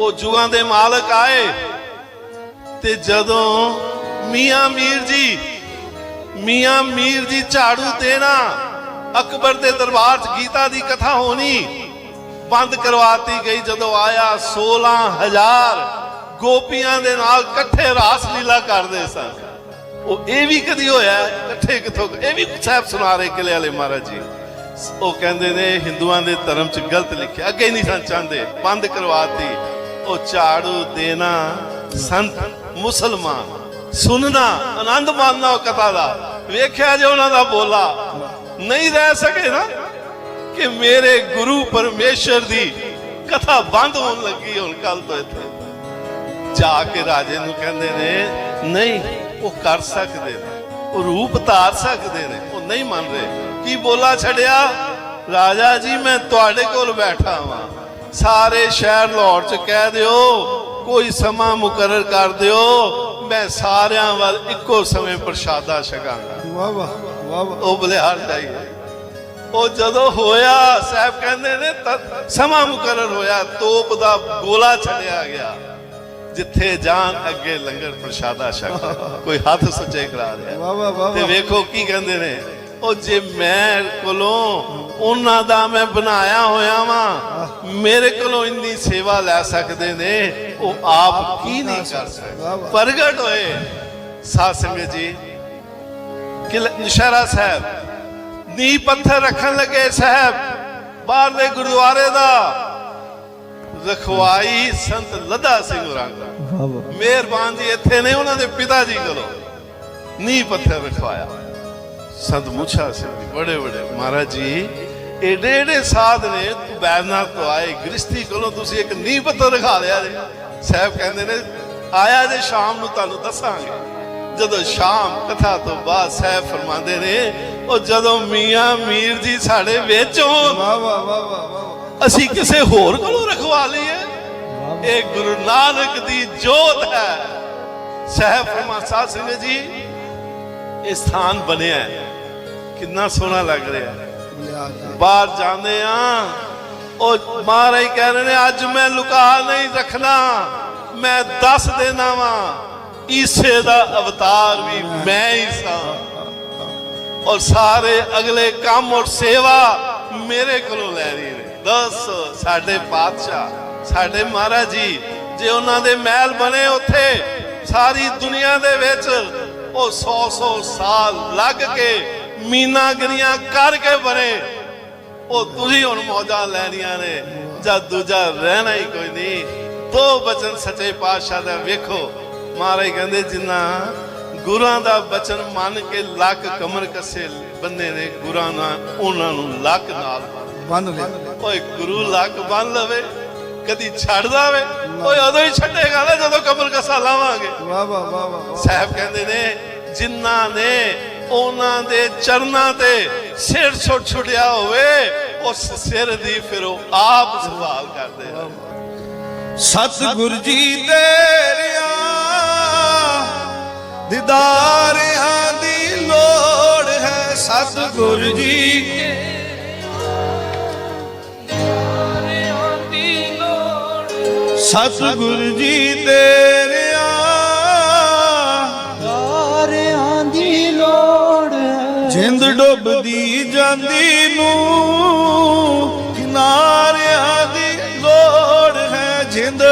ਉਹ ਜੂਆਂ ਦੇ ਮਾਲਕ ਆਏ। ਤੇ ਜਦੋਂ ਮੀਆਂ ਮੀਰ ਜੀ, ਮੀਆਂ ਮੀਰ ਜੀ ਝਾੜੂ ਦੇਣਾ, ਅਕਬਰ ਦੇ ਦਰਬਾਰ 'ਚ ਗੀਤਾ ਦੀ ਕਥਾ ਹੋਣੀ, ਬੰਦ ਕਰਵਾਤੀ ਗਈ। ਜਦੋਂ ਆਇਆ 16000 ਗੋਪੀਆਂ ਦੇ ਨਾਲ ਇਕੱਠੇ ਰਾਸ ਲੀਲਾ ਕਰਦੇ ਸਨ। ਉਹ ਇਹ ਵੀ ਕਦੀ ਹੋਇਆ, ਇਕੱਠੇ ਕਿਥੋਂ ਇਹ ਵੀ ਸਾਹਿਬ ਸੁਣਾ ਰਹੇ ਕਿਲੇ ਵਾਲੇ ਮਹਾਰਾਜ ਜੀ। ਉਹ ਕਹਿੰਦੇ ਨੇ, ਹਿੰਦੂਆਂ ਦੇ ਧਰਮ 'ਚ ਗਲਤ ਲਿਖਿਆ। ਅੱਗੇ ਨਹੀਂ ਸਨ ਚਾਹੁੰਦੇ, ਬੰਦ ਕਰਵਾਤੀ। ਉਹ ਝਾੜੂ ਦੇਣਾ ਸੰਤ ਮੁਸਲਮਾਨ। ਸੁਣਨਾ, ਆਨੰਦ ਮਾਣਨਾ ਉਹ ਕਥਾ ਦਾ। ਵੇਖਿਆ ਜੇ ਉਹਨਾਂ ਦਾ ਬੋਲਾ ਨਹੀਂ ਰਹਿ ਸਕੇ ਨਾ, ਕਿ ਮੇਰੇ ਗੁਰੂ ਪਰਮੇਸ਼ਰ ਦੀ ਕਥਾ ਬੰਦ ਹੋਣ ਲੱਗੀ ਹੁਣ ਕੱਲ ਤੋਂ ਇੱਥੇ। ਜਾ ਕੇ ਰਾਜੇ ਨੂੰ ਕਹਿੰਦੇ ਨੇ, ਨਹੀਂ, ਉਹ ਕਰ ਸਕਦੇ ਨੇ। ਉਹ ਰੂਪ ਧਾਰ ਸਕਦੇ ਨੇ, ਉਹ ਨਹੀਂ ਮੰਨ ਰਹੇ। ਕੀ ਬੋਲਾ ਛੜਿਆ ਰਾਜਾ ਜੀ, ਮੈਂ ਤੁਹਾਡੇ ਕੋਲ ਬੈਠਾ ਹਾਂ ਸਾਰੇ ਸ਼ਹਿਰ ਲਾਹੌਰ ਚ ਕਹਿ ਦਿਓ ਕੋਈ ਸਮਾਂ ਮੁਕਰਰ ਕਰ ਦਿਓ ਮੈਂ ਸਾਰਿਆਂ ਵੱਲ ਇੱਕੋ ਸਮੇਂ ਪ੍ਰਸ਼ਾਦਾ ਛਕਾਂਗਾ। ਵਾਹ ਵਾਹ ਵਾਹ ਵਾਹ। ਉਹ ਬਲਿਹਾਰ ਜਾਈਏ ਉਹ ਜਦੋਂ ਹੋਇਆ ਸਾਹਿਬ ਕਹਿੰਦੇ ਨੇ ਸਮਾਂ ਮੁਕਰਰ ਹੋਇਆ ਤੋਪ ਦਾ ਗੋਲਾ ਛੱਡਿਆ ਗਿਆ। ਜਿੱਥੇ ਜਾਣ ਅੱਗੇ ਲੰਗਰ ਪ੍ਰਸ਼ਾਦਾ ਛਕ। ਕੋਈ ਹੱਥ ਸੱਚੇ ਕਰਾ ਰਿਹਾ। ਵਾਹ ਵਾਹ ਵਾਹ ਤੇ ਵੇਖੋ ਕੀ ਕਹਿੰਦੇ ਨੇ। ਉਹ ਜੇ ਮੈਂ ਕੋਲੋਂ ਉਹਨਾਂ ਦਾ ਮੈਂ ਬਣਾਇਆ ਹੋਇਆ ਵਾਂ ਮੇਰੇ ਕੋਲੋਂ ਇੰਨੀ ਸੇਵਾ ਲੈ ਸਕਦੇ ਨੇ ਉਹ ਆਪ ਕੀ ਨਹੀਂ ਕਰ ਸਕਦੇ। ਪ੍ਰਗਟ ਹੋਏ। ਸਾਧ ਸੰਗਤ ਜੀ ਕਿ ਨਸ਼ਹਿਰਾ ਸਾਹਿਬ ਨੀ ਪੱਥਰ ਰੱਖਣ ਲੱਗੇ ਸਾਹਿਬ ਬਾਹਰ ਦੇ ਗੁਰਦੁਆਰੇ ਦਾ। ਰਖਵਾਈ ਸੰਤ ਲੱਦਾ ਸਿੰਘ ਵਾਹ ਮਿਹਰਬਾਨ ਜੀ ਇੱਥੇ ਨੇ ਉਹਨਾਂ ਦੇ ਪਿਤਾ ਜੀ ਕੋਲੋਂ ਨੀ ਪੱਥਰ ਰਖਵਾਇਆ। ਸਿੰਘ ਜੀ ਬੜੇ ਬੜੇ ਮਹਾਰਾਜ ਜੀ ਏਡੇ ਏਡੇ ਸਾਧ ਨੇ ਬੈਰਨਾਥ ਤੋਂ ਆਏ ਗ੍ਰਿਸ਼ਤੀ ਕੋਲੋਂ ਤੁਸੀਂ ਇੱਕ ਨੀ ਪੱਥਰ ਰਖਾ ਲਿਆ ਜੀ। ਸਾਹਿਬ ਕਹਿੰਦੇ ਨੇ ਆਇਆ ਜੇ ਸ਼ਾਮ ਨੂੰ ਤੁਹਾਨੂੰ ਦੱਸਾਂਗੇ। ਜਦੋਂ ਸ਼ਾਮ ਕਥਾ ਤੋਂ ਬਾਅਦ ਸਾਹਿਬ ਫਰਮਾਉਂਦੇ ਨੇ ਉਹ ਜਦੋਂ ਮੀਆਂ ਮੀਰ ਜੀ ਸਾਡੇ ਵਿੱਚ ਹੋਣ ਵਾਹ ਵਾਹ ਵਾਹ ਵਾਹ ਅਸੀਂ ਕਿਸੇ ਹੋਰ ਕੋਲੋਂ ਰਖਵਾ ਲਈਏ। ਇਹ ਗੁਰੂ ਨਾਨਕ ਦੀ ਜੋਤ ਹੈ। ਸਹਿਬ ਫਰਮਾ ਸਾਧ ਸੰਗਤ ਜੀ ਇਹ ਸਥਾਨ ਬਣਿਆ ਹੈ। ਕਿੰਨਾ ਸੋਹਣਾ ਲੱਗ ਰਿਹਾ। ਬਾਹਰ ਜਾਂਦੇ ਆ ਉਹ ਮਹਾਰਾਜ ਕਹਿ ਰਹੇ ਨੇ ਅੱਜ ਮੈਂ ਲੁਕਾ ਨਹੀਂ ਰੱਖਣਾ ਮੈਂ ਦੱਸ ਦੇਣਾ ਵਾਂ ਈਸੇ ਦਾ ਅਵਤਾਰ ਵੀ ਮੈਂ ਹੀ ਸਾਂ। ਔਰ ਸਾਰੇ ਅਗਲੇ ਕੰਮ ਔਰ ਸੇਵਾ ਮੇਰੇ ਕੋਲੋਂ ਲੈ ਰਹੀ ਨੇ। ਦੱਸ ਸਾਡੇ ਪਾਤਸ਼ਾਹ ਸਾਡੇ ਮਹਾਰਾਜ ਜੀ ਜੇ ਉਹਨਾਂ ਦੇ ਮਹਿਲ ਬਣੇ ਉੱਥੇ ਸਾਰੀ ਦੁਨੀਆ ਦੇ ਵਿੱਚ ਉਹ 100 100 ਸਾਲ ਲੱਗ ਕੇ ਮੀਨਾਗਰੀਆਂ ਕਰਕੇ ਬਣੇ ਉਹ ਤੁਸੀਂ ਹੁਣ ਮੌਜਾਂ ਲੈਣੀਆਂ ਨੇ ਜਦ ਦੂਜਾ ਰਹਿਣਾ ਹੀ ਕੋਈ ਨਹੀਂ। ਦੋ ਬਚਨ ਸੱਚੇ ਪਾਤਸ਼ਾਹ ਦਾ ਵੇਖੋ। ਮਹਾਰਾਜ ਕਹਿੰਦੇ ਜਿੰਨਾ ਗੁਰਾਂ ਦਾ ਬਚਨ ਮੰਨ ਕੇ ਲੱਕ ਕਮਰ ਕੱਸੇ ਬੰਦੇ ਨੇ ਗੁਰਾਂ ਨਾਲ ਉਹਨਾਂ ਨੂੰ ਲੱਕ ਨਾਲ। ਬੰਨ ਲੈ ਓਏ ਗੁਰੂ ਲੱਕ ਬੰਨ ਲਵੇ ਕਦੀ ਛੱਡਦਾ ਵੇ ਓਏ ਉਦੋਂ ਹੀ ਛੱਡੇਗਾ ਨਾ ਜਦੋਂ ਕਮਰ ਕੱਸਾ ਲਾਵਾਂਗੇ। ਵਾਹ ਵਾਹ ਵਾਹ ਵਾਹ ਸਾਹਿਬ ਕਹਿੰਦੇ ਨੇ ਜਿਨ੍ਹਾਂ ਨੇ ਉਹਨਾਂ ਦੇ ਚਰਨਾਂ ਤੇ ਸਿਰ ਛੁੱਟ ਛੁੱਟਿਆ ਹੋਵੇ ਉਸ ਸਿਰ ਦੀ ਫਿਰ ਉਹ ਆਪ ਸੰਭਾਲ ਕਰਦੇ ਹਨ ਸਤਿਗੁਰ ਜੀ ਤੇਰਿਆਂ ਦਿਦਾਰਿਆਂ ਦੀ ਲੋੜ ਹੈ ਸਤਿਗੁਰ ਜੀ। ਸਤਿਗੁਰ ਜੀ ਤੇਰਿਆਂ ਹੈ ਜਿੰਦ ਡੁੱਬਦੀ ਜਾਂਦੀ ਨੂੰ ਕਿਨਾਰਿਆਂ ਦੀ ਲੋੜ ਹੈ ਜਿੰਦ